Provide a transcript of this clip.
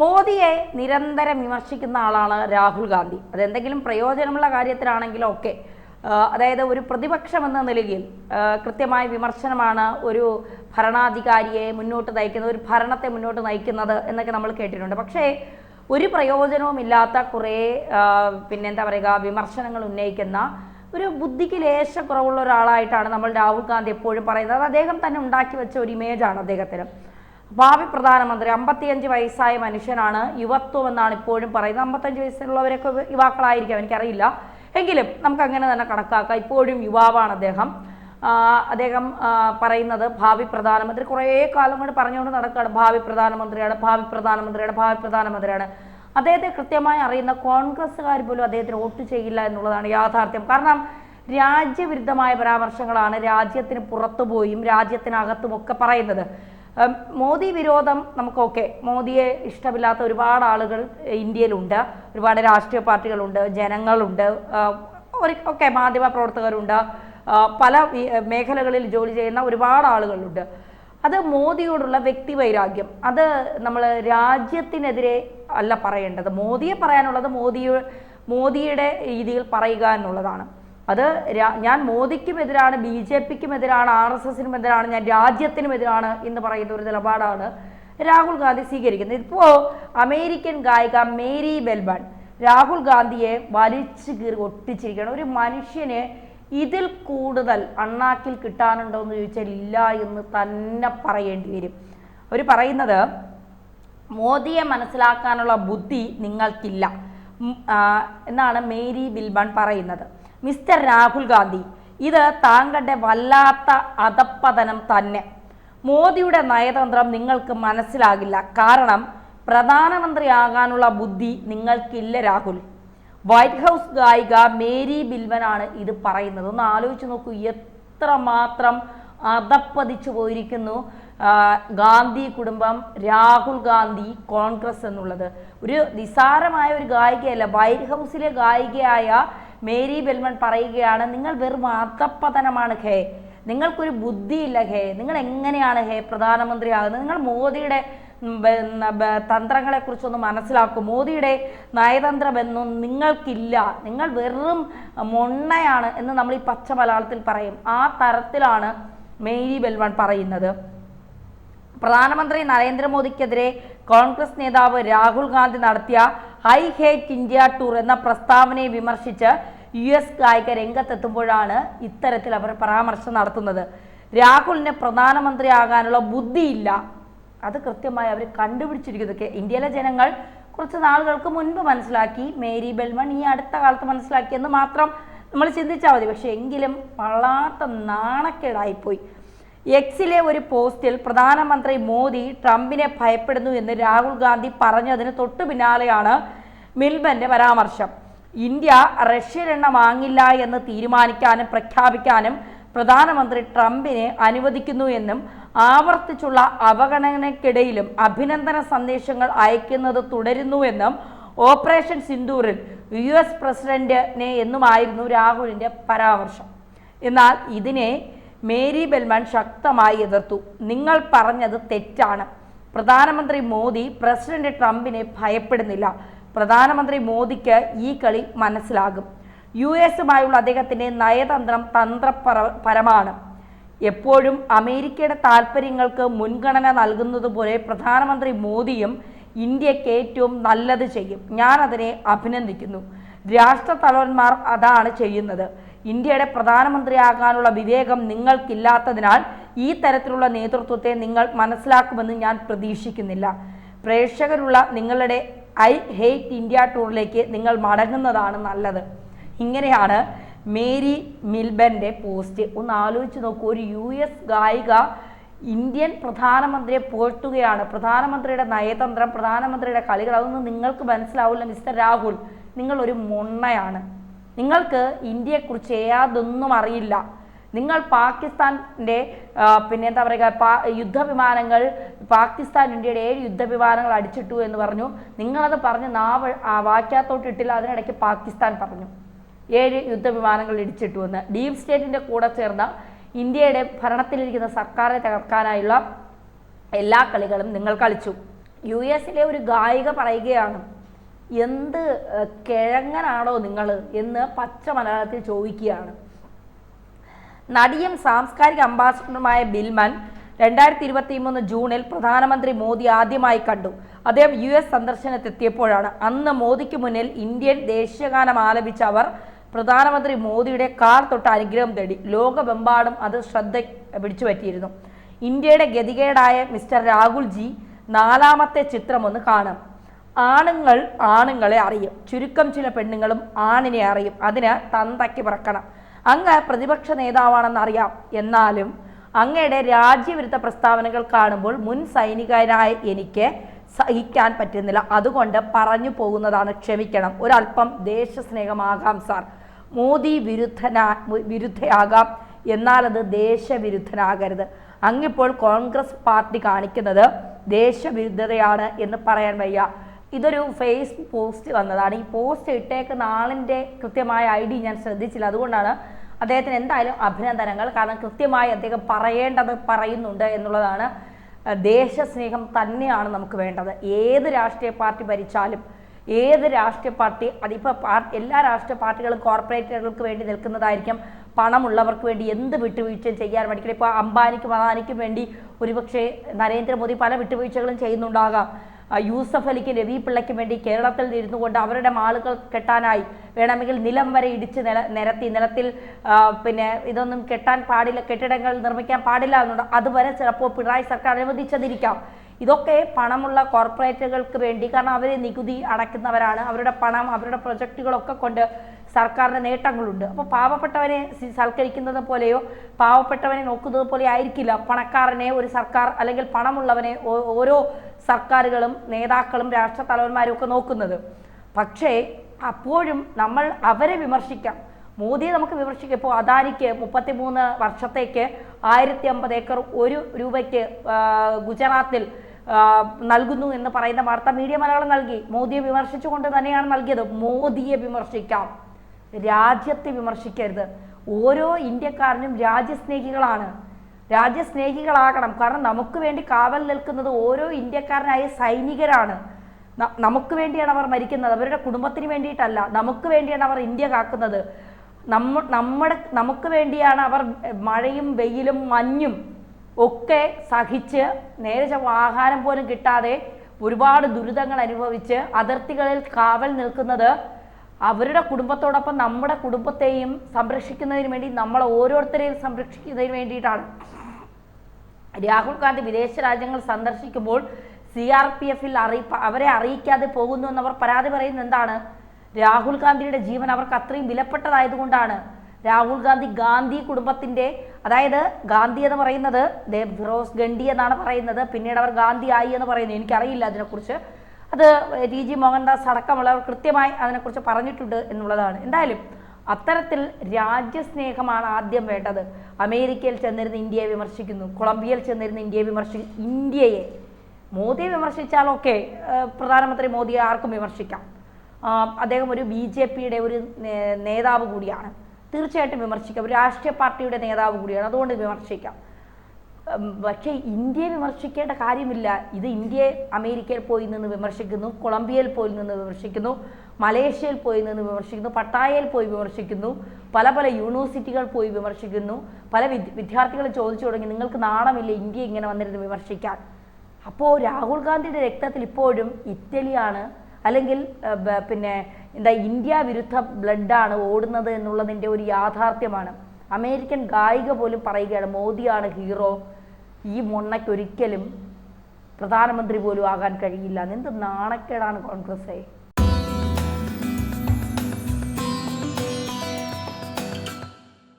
മോദിയെ നിരന്തരം വിമർശിക്കുന്ന ആളാണ് രാഹുൽ ഗാന്ധി. അതെന്തെങ്കിലും പ്രയോജനമുള്ള കാര്യത്തിലാണെങ്കിലും ഒക്കെ അതായത് ഒരു പ്രതിപക്ഷം എന്ന നിലയിൽ കൃത്യമായ വിമർശനമാണ് ഒരു ഭരണാധികാരിയെ മുന്നോട്ട് നയിക്കുന്നത് ഒരു ഭരണത്തെ മുന്നോട്ട് നയിക്കുന്നത് എന്നൊക്കെ നമ്മൾ കേട്ടിട്ടുണ്ട്. പക്ഷേ ഒരു പ്രയോജനവുമില്ലാത്ത കുറേ പിന്നെ പിന്നെന്താ പറയുക വിമർശനങ്ങൾ ഉന്നയിക്കുന്ന ഒരു ബുദ്ധിക്ക് ലേശ കുറവുള്ള ഒരാളായിട്ടാണ് നമ്മൾ രാഹുൽ ഗാന്ധി എപ്പോഴും പറയുന്നത്. അത് അദ്ദേഹം തന്നെ ഉണ്ടാക്കി വെച്ച ഒരു ഇമേജാണ് അദ്ദേഹത്തിന്. ഭാവി പ്രധാനമന്ത്രി അമ്പത്തിയഞ്ച് വയസ്സായ മനുഷ്യനാണ് യുവത്വം എന്നാണ് ഇപ്പോഴും പറയുന്നത്. അമ്പത്തഞ്ച് വയസ്സിലുള്ളവരൊക്കെ യുവാക്കളായിരിക്കാം എനിക്കറിയില്ല. എങ്കിലും നമുക്ക് അങ്ങനെ തന്നെ കണക്കാക്കാം. ഇപ്പോഴും യുവാവാണ് അദ്ദേഹം. അദ്ദേഹം പറയുന്നത് ഭാവി പ്രധാനമന്ത്രി കുറേ കാലം കൊണ്ട് പറഞ്ഞുകൊണ്ട് നടക്കുകയാണ്. ഭാവി പ്രധാനമന്ത്രിയാണ് ഭാവി പ്രധാനമന്ത്രിയാണ് ഭാവി പ്രധാനമന്ത്രിയാണ്. അദ്ദേഹത്തെ കൃത്യമായി അറിയുന്ന കോൺഗ്രസ്സുകാർ പോലും അദ്ദേഹത്തിന് വോട്ട് ചെയ്യില്ല എന്നുള്ളതാണ് യാഥാർത്ഥ്യം. കാരണം രാജ്യവിരുദ്ധമായ പരാമർശങ്ങളാണ് രാജ്യത്തിന് പുറത്തുപോയും രാജ്യത്തിനകത്തുമൊക്കെ പറയുന്നത്. മോദി വിരോധം നമുക്കൊക്കെ മോദിയെ ഇഷ്ടമില്ലാത്ത ഒരുപാട് ആളുകൾ ഇന്ത്യയിലുണ്ട്. ഒരുപാട് രാഷ്ട്രീയ പാർട്ടികളുണ്ട് ജനങ്ങളുണ്ട്. ഒക്കെ മാധ്യമ പ്രവർത്തകരുണ്ട്. പല മേഖലകളിൽ ജോലി ചെയ്യുന്ന ഒരുപാട് ആളുകളുണ്ട്. അത് മോദിയോടുള്ള വ്യക്തി വൈരാഗ്യം അത് നമ്മൾ രാജ്യത്തിനെതിരെ അല്ല പറയേണ്ടത്. മോദിയെ പറയാനുള്ളത് മോദിയുടെ മോദിയുടെ രീതിയിൽ പറയുക എന്നുള്ളതാണ്. അത് ഞാൻ മോദിക്കും എതിരാണ് ബി ജെ പിക്കും എതിരാണ് ആർ എസ് എസിനും എതിരാണ് ഞാൻ രാജ്യത്തിനും എതിരാണ് എന്ന് പറയുന്ന ഒരു നിലപാടാണ് രാഹുൽ ഗാന്ധി സ്വീകരിക്കുന്നത്. ഇപ്പോൾ അമേരിക്കൻ ഗായിക മേരി ബെൽബൺ രാഹുൽ ഗാന്ധിയെ വലിച്ചു കീറി ഒട്ടിച്ചിരിക്കുകയാണ്. ഒരു മനുഷ്യന് ഇതിൽ കൂടുതൽ അണ്ണാക്കിൽ കിട്ടാനുണ്ടോ എന്ന് ചോദിച്ചാൽ ഇല്ല എന്ന് തന്നെ പറയേണ്ടി വരും. അവർ പറയുന്നത് മോദിയെ മനസ്സിലാക്കാനുള്ള ബുദ്ധി നിങ്ങൾക്കില്ല. എന്നാണ് മേരി ബിൽബൺ പറയുന്നത്. മിസ്റ്റർ രാഹുൽ ഗാന്ധി. ഇത് താങ്കളുടെ വല്ലാത്ത അധപ്പതനം തന്നെ. മോദിയുടെ നയതന്ത്രം നിങ്ങൾക്ക് മനസ്സിലാകില്ല. കാരണം പ്രധാനമന്ത്രിയാകാനുള്ള ബുദ്ധി നിങ്ങൾക്കില്ല രാഹുൽ. വൈറ്റ് ഹൗസ് ഗായിക മേരി ബിൽവനാണ് ഇത് പറയുന്നത്. ഒന്ന് ആലോചിച്ച് നോക്കൂ എത്രമാത്രം അതപ്പതിച്ചു പോയിരിക്കുന്നു ഗാന്ധി കുടുംബം രാഹുൽ ഗാന്ധി കോൺഗ്രസ് എന്നുള്ളത്. ഒരു നിസാരമായ ഒരു ഗായികയല്ല. വൈറ്റ് ഹൗസിലെ ഗായികയായ മേരി ബെൽമൺ പറയുകയാണ് നിങ്ങൾ വെറും അധപ്പതനമാണ് ഹേ. നിങ്ങൾക്കൊരു ബുദ്ധിയില്ല ഹേ. നിങ്ങൾ എങ്ങനെയാണ് ഹേ പ്രധാനമന്ത്രിയാകുന്നത്? നിങ്ങൾ മോദിയുടെ തന്ത്രങ്ങളെക്കുറിച്ചൊന്ന് മനസ്സിലാക്കും. മോദിയുടെ നയതന്ത്രമെന്നും നിങ്ങൾക്കില്ല. നിങ്ങൾ വെറും മൊണ്ണയാണ് എന്ന് നമ്മൾ ഈ പച്ച മലയാളത്തിൽ പറയും. ആ തരത്തിലാണ് മേരി ബെൽവൺ പറയുന്നത്. പ്രധാനമന്ത്രി നരേന്ദ്രമോദിക്കെതിരെ കോൺഗ്രസ് നേതാവ് രാഹുൽ ഗാന്ധി നടത്തിയ ഹൈ ഹേറ്റ് ഇന്ത്യ ടൂർ എന്ന പ്രസ്താവനയെ വിമർശിച്ച് യു എസ് ഗായിക രംഗത്തെത്തുമ്പോഴാണ് ഇത്തരത്തിൽ അവർ പരാമർശം നടത്തുന്നത്. രാഹുലിന് പ്രധാനമന്ത്രിയാകാനുള്ള ബുദ്ധിയില്ല. അത് കൃത്യമായി അവർ കണ്ടുപിടിച്ചിരിക്കുന്നത് ഇന്ത്യയിലെ ജനങ്ങൾ കുറച്ച് നാളുകൾക്ക് മുൻപ് മനസ്സിലാക്കി. മേരി ബെൽമൺ ഈ അടുത്ത കാലത്ത് മനസ്സിലാക്കിയെന്ന് മാത്രം നമ്മൾ ചിന്തിച്ചാൽ മതി. പക്ഷെ എങ്കിലും വളാത്ത നാണക്കേടായിപ്പോയി. എക്സിലെ ഒരു പോസ്റ്റിൽ പ്രധാനമന്ത്രി മോദി ട്രംപിനെ ഭയപ്പെടുന്നു എന്ന് രാഹുൽ ഗാന്ധി പറഞ്ഞതിന് തൊട്ടു പിന്നാലെയാണ് മിൽബന്റെ പരാമർശം. ഇന്ത്യ റഷ്യൻ എണ്ണ വാങ്ങില്ല എന്ന് തീരുമാനിക്കാനും പ്രഖ്യാപിക്കാനും പ്രധാനമന്ത്രി ട്രംപിനെ അനുവദിക്കുന്നു എന്നും ആവർത്തിച്ചുള്ള അവഗണനയ്ക്കിടയിലും അഭിനന്ദന സന്ദേശങ്ങൾ അയക്കുന്നത് തുടരുന്നുവെന്നും ഓപ്പറേഷൻ സിന്ദൂറിൽ യു എസ് പ്രസിഡന്റിനെ എന്നുമായിരുന്നു രാഹുലിന്റെ പരാമർശം. എന്നാൽ ഇതിനെ മേരി ബെൽമാൻ ശക്തമായി എതിർത്തു. നിങ്ങൾ പറഞ്ഞത് തെറ്റാണ്. പ്രധാനമന്ത്രി മോദി പ്രസിഡന്റ് ട്രംപിനെ ഭയപ്പെടുന്നില്ല. പ്രധാനമന്ത്രി മോദിക്ക് ഈ കളി മനസ്സിലാകും. യു എസുമായുള്ള അദ്ദേഹത്തിന്റെ നയതന്ത്രം തന്ത്രപര പരമാണ്. എപ്പോഴും അമേരിക്കയുടെ താല്പര്യങ്ങൾക്ക് മുൻഗണന നൽകുന്നതുപോലെ പ്രധാനമന്ത്രി മോദിയും ഇന്ത്യയ്ക്ക് ഏറ്റവും നല്ലത് ചെയ്യും. ഞാൻ അതിനെ അഭിനന്ദിക്കുന്നു. രാഷ്ട്രതലവന്മാർ അതാണ് ചെയ്യുന്നത്. ഇന്ത്യയുടെ പ്രധാനമന്ത്രിയാകാനുള്ള വിവേകം നിങ്ങൾക്കില്ലാത്തതിനാൽ ഈ തരത്തിലുള്ള നേതൃത്വത്തെ നിങ്ങൾ മനസ്സിലാക്കുമെന്ന് ഞാൻ പ്രതീക്ഷിക്കുന്നില്ല. പ്രേക്ഷകരുള്ള നിങ്ങളുടെ ഐ ഹെയ്റ്റ് ഇന്ത്യ ടൂറിലേക്ക് നിങ്ങൾ മടങ്ങുന്നതാണ് നല്ലത്. ഇങ്ങനെയാണ് മേരി മിൽബന്റെ പോസ്റ്റ്. ഒന്ന് ആലോചിച്ച് നോക്കൂ ഒരു യു എസ് ഗായിക ഇന്ത്യൻ പ്രധാനമന്ത്രിയെ പോറ്റുകയാണ് പ്രധാനമന്ത്രിയുടെ നയതന്ത്രം പ്രധാനമന്ത്രിയുടെ കളികൾ അതൊന്നും നിങ്ങൾക്ക് മനസ്സിലാവില്ല മിസ്റ്റർ രാഹുൽ. നിങ്ങളൊരു മൊണ്ണയാണ്. നിങ്ങൾക്ക് ഇന്ത്യയെക്കുറിച്ച് യാതൊന്നും അറിയില്ല. നിങ്ങൾ പാകിസ്ഥാന്റെ പിന്നെ എന്താ പറയുക പാ യുദ്ധവിമാനങ്ങൾ പാകിസ്ഥാൻ ഇന്ത്യയുടെ ഏഴ് യുദ്ധവിമാനങ്ങൾ അടിച്ചിട്ടു എന്ന് പറഞ്ഞു. നിങ്ങളത് പറഞ്ഞ് നാവ് ആ വാക്യാത്തോട്ട് ഇട്ടില്ല. അതിനിടയ്ക്ക് പാകിസ്ഥാൻ പറഞ്ഞു. ഏഴ് യുദ്ധവിമാനങ്ങൾ ഇടിച്ചിട്ടു എന്ന്. ഡീപ് സ്റ്റേറ്റിന്റെ കൂടെ ചേർന്ന ഇന്ത്യയുടെ ഭരണത്തിലിരിക്കുന്ന സർക്കാരിനെ തകർക്കാനായുള്ള എല്ലാ കളികളും നിങ്ങൾ കളിച്ചു. യു എസിലെ ഒരു ഗായിക പറയുകയാണ് എന്ത് കിഴങ്ങനാണോ നിങ്ങൾ എന്ന് പച്ച മലയാളത്തിൽ ചോദിക്കുകയാണ്. നടിയും സാംസ്കാരിക അംബാസിഡറുമായ ബിൽമൻ രണ്ടായിരത്തി ഇരുപത്തി മൂന്ന് ജൂണിൽ പ്രധാനമന്ത്രി മോദി ആദ്യമായി കണ്ടു. അദ്ദേഹം യു എസ് സന്ദർശനത്തെത്തിയപ്പോഴാണ് അന്ന് മോദിക്ക് മുന്നിൽ ഇന്ത്യൻ ദേശീയഗാനം ആലപിച്ച അവർ പ്രധാനമന്ത്രി മോദിയുടെ കാർ തൊട്ട് അനുഗ്രഹം തേടി. ലോകമെമ്പാടും അത് ശ്രദ്ധ പിടിച്ചു പറ്റിയിരുന്നു ഇന്ത്യയുടെ ഗതികേടായ മിസ്റ്റർ രാഹുൽ ജി നാലാമത്തെ ചിത്രം ഒന്ന് കാണാം. ആണുങ്ങൾ ആണുങ്ങളെ അറിയും. ചുരുക്കം ചില പെണ്ണുങ്ങളും ആണിനെ അറിയും. അതിന് തന്തയ്ക്ക് പിറക്കണം. അങ്ങ് പ്രതിപക്ഷ നേതാവാണെന്ന് നേതാവാണെന്നറിയാം എന്നാലും അങ്ങയുടെ രാജ്യവിരുദ്ധ പ്രസ്താവനകൾ കാണുമ്പോൾ മുൻ സൈനികനായ എനിക്ക് സഹിക്കാൻ പറ്റുന്നില്ല. അതുകൊണ്ട് പറഞ്ഞു പോകുന്നതാണ് ക്ഷമിക്കണം. ഒരല്പം ദേശസ്നേഹമാകാം സാർ. മോദി വിരുദ്ധനാ വിരുദ്ധയാകാം. എന്നാൽ അത് ദേശവിരുദ്ധനാകരുത് അങ്ങിപ്പോൾ കോൺഗ്രസ് പാർട്ടി കാണിക്കുന്നത് ദേശവിരുദ്ധതയാണ് എന്ന് പറയാൻ വയ്യ. ഇതൊരു ഫേസ്ബുക്ക് പോസ്റ്റ് വന്നതാണ്. ഈ പോസ്റ്റ് ഇട്ടേക്കുന്ന ആളിന്റെ കൃത്യമായ ഐ ഡി ഞാൻ ശ്രദ്ധിച്ചില്ല. അതുകൊണ്ടാണ് അദ്ദേഹത്തിന് എന്തായാലും അഭിനന്ദനങ്ങൾ. കാരണം കൃത്യമായി അദ്ദേഹം പറയേണ്ടത് പറയുന്നുണ്ട് എന്നുള്ളതാണ് ദേശസ്നേഹം തന്നെയാണ് നമുക്ക് വേണ്ടത്. ഏത് രാഷ്ട്രീയ പാർട്ടി ഭരിച്ചാലും ഏത് രാഷ്ട്രീയ പാർട്ടി അതിപ്പോൾ പാർട്ടി എല്ലാ രാഷ്ട്രീയ പാർട്ടികളും കോർപ്പറേറ്റുകൾക്ക് വേണ്ടി നിൽക്കുന്നതായിരിക്കും. പണമുള്ളവർക്ക് വേണ്ടി എന്ത് വിട്ടുവീഴ്ചയും ചെയ്യാൻ പഠിക്കണം ഇപ്പോൾ അംബാനിക്കും അദാനിക്കും വേണ്ടി ഒരുപക്ഷെ നരേന്ദ്രമോദി പല വിട്ടുവീഴ്ചകളും ചെയ്യുന്നുണ്ടാകാം. യൂസഫ് അലിക്ക് രവി പിള്ളയ്ക്ക് വേണ്ടി കേരളത്തിൽ ഇരുന്നു കൊണ്ട് അവരുടെ മാളുകൾ കെട്ടാനായി വേണമെങ്കിൽ നിലം വരെ ഇടിച്ച് നില നിരത്തി നിലത്തിൽ പിന്നെ ഇതൊന്നും കെട്ടാൻ പാടില്ല കെട്ടിടങ്ങൾ നിർമ്മിക്കാൻ പാടില്ല എന്നുണ്ട്. അതുവരെ ചിലപ്പോൾ പിണറായി സർക്കാർ അനുവദിച്ചതിരിക്കാം. ഇതൊക്കെ പണമുള്ള കോർപ്പറേറ്റുകൾക്ക് വേണ്ടി. കാരണം അവർ നികുതി അടയ്ക്കുന്നവരാണ്. അവരുടെ പണം അവരുടെ പ്രൊജക്റ്റുകളൊക്കെ കൊണ്ട് സർക്കാരിന് നേട്ടങ്ങളുണ്ട്. അപ്പോൾ പാവപ്പെട്ടവനെ സൽക്കരിക്കുന്നത് പോലെയോ പാവപ്പെട്ടവനെ നോക്കുന്നത് പോലെ ആയിരിക്കില്ല പണക്കാരനെ ഒരു സർക്കാർ അല്ലെങ്കിൽ പണമുള്ളവനെ ഓരോ സർക്കാരുകളും നേതാക്കളും രാഷ്ട്ര തലവന്മാരും ഒക്കെ നോക്കുന്നത്. പക്ഷേ അപ്പോഴും നമ്മൾ അവരെ വിമർശിക്കാം. മോദിയെ നമുക്ക് വിമർശിക്കാം. ഇപ്പോൾ അദാനിക്ക് മുപ്പത്തിമൂന്ന് വർഷത്തേക്ക് ആയിരത്തി അമ്പത് ഏക്കർ ഒരു രൂപയ്ക്ക് ഗുജറാത്തിൽ നൽകുന്നു എന്ന് പറയുന്ന വാർത്ത മീഡിയ മലയാളം നൽകി. മോദിയെ വിമർശിച്ചുകൊണ്ട് തന്നെയാണ് നൽകിയത്. മോദിയെ വിമർശിക്കാം. രാജ്യത്തെ വിമർശിക്കരുത്. ഓരോ ഇന്ത്യക്കാരനും രാജ്യസ്നേഹികളാണ്. രാജ്യസ്നേഹികളാകണം. കാരണം നമുക്ക് വേണ്ടി കാവൽ നിൽക്കുന്നത് ഓരോ ഇന്ത്യക്കാരനായ സൈനികരാണ്. നമുക്ക് വേണ്ടിയാണ് അവർ മരിക്കുന്നത്. അവരുടെ കുടുംബത്തിന് വേണ്ടിയിട്ടല്ല. നമുക്ക് വേണ്ടിയാണ് അവർ ഇന്ത്യ കാക്കുന്നത്. നമ്മ നമ്മുടെ നമുക്ക് വേണ്ടിയാണ് അവർ മഴയും വെയിലും മഞ്ഞും ഒക്കെ സഹിച്ച് നേരെ ആഹാരം പോലും കിട്ടാതെ ഒരുപാട് ദുരിതങ്ങൾ അനുഭവിച്ച് അതിർത്തികളിൽ കാവൽ നിൽക്കുന്നത് അവരുടെ കുടുംബത്തോടൊപ്പം നമ്മുടെ കുടുംബത്തെയും സംരക്ഷിക്കുന്നതിന് വേണ്ടി നമ്മൾ ഓരോരുത്തരെയും സംരക്ഷിക്കുന്നതിന് വേണ്ടിയിട്ടാണ്. രാഹുൽ ഗാന്ധി വിദേശ രാജ്യങ്ങൾ സന്ദർശിക്കുമ്പോൾ സി ആർ പി എഫിൽ അറിയിപ്പ് അവരെ അറിയിക്കാതെ പോകുന്നു എന്നവർ പരാതി പറയുന്നത് എന്താണ്? രാഹുൽ ഗാന്ധിയുടെ ജീവൻ അവർക്ക് അത്രയും വിലപ്പെട്ടതായതുകൊണ്ടാണ് രാഹുൽ ഗാന്ധി ഗാന്ധി കുടുംബത്തിന്റെ അതായത് ഗാന്ധി എന്ന് പറയുന്നത് ഫിറോസ് ഗണ്ഡി എന്നാണ് പറയുന്നത്. പിന്നീട് അവർ ഗാന്ധി ആയി എന്ന് പറയുന്നത്. എനിക്കറിയില്ല അതിനെക്കുറിച്ച്. അത് ടി ജി മോഹൻദാസ് അടക്കമുള്ളവർ കൃത്യമായി അതിനെക്കുറിച്ച് പറഞ്ഞിട്ടുണ്ട് എന്നുള്ളതാണ്. എന്തായാലും അത്തരത്തിൽ രാജ്യസ്നേഹമാണ് ആദ്യം വേണ്ടത്. അമേരിക്കയിൽ ചെന്നിരുന്ന് ഇന്ത്യയെ വിമർശിക്കുന്നു. കൊളംബിയയിൽ ചെന്നിരുന്ന് ഇന്ത്യയെ വിമർശിക്കുന്നു. ഇന്ത്യയെ മോദിയെ വിമർശിച്ചാലൊക്കെ പ്രധാനമന്ത്രി മോദിയെ ആർക്കും വിമർശിക്കാം. അദ്ദേഹം ഒരു ബി ജെ പിയുടെ ഒരു നേതാവ് കൂടിയാണ്. തീർച്ചയായിട്ടും വിമർശിക്കാം. ഒരു രാഷ്ട്രീയ പാർട്ടിയുടെ നേതാവ് കൂടിയാണ്. അതുകൊണ്ട് വിമർശിക്കാം. പക്ഷേ ഇന്ത്യയെ വിമർശിക്കേണ്ട കാര്യമില്ല. ഇത് ഇന്ത്യയെ അമേരിക്കയിൽ പോയി നിന്ന് വിമർശിക്കുന്നു കൊളംബിയയിൽ പോയി നിന്ന് വിമർശിക്കുന്നു മലേഷ്യയിൽ പോയി നിന്ന് വിമർശിക്കുന്നു പട്ടായയിൽ പോയി വിമർശിക്കുന്നു പല പല യൂണിവേഴ്സിറ്റികൾ പോയി വിമർശിക്കുന്നു പല വിദ്യ വിദ്യാർത്ഥികൾ ചോദിച്ചു തുടങ്ങി നിങ്ങൾക്ക് നാണമില്ല ഇന്ത്യ ഇങ്ങനെ വന്നിരുന്ന് വിമർശിക്കാൻ? അപ്പോൾ രാഹുൽ ഗാന്ധിയുടെ രക്തത്തിൽ ഇപ്പോഴും ഇറ്റലിയാണ് അല്ലെങ്കിൽ പിന്നെ എന്താ ഇന്ത്യ വിരുദ്ധ ബ്ലഡാണ് ഓടുന്നത് എന്നുള്ളതിന്റെ ഒരു യാഥാർത്ഥ്യമാണ്. അമേരിക്കൻ ഗായിക പോലും പറയുകയാണ് മോദിയാണ് ഹീറോ. ഈ മുണ്ണയ്ക്കൊരിക്കലും പ്രധാനമന്ത്രി പോലും ആകാൻ കഴിയില്ല. എന്ത് നാണക്കേടാണ് കോൺഗ്രസ്സേ.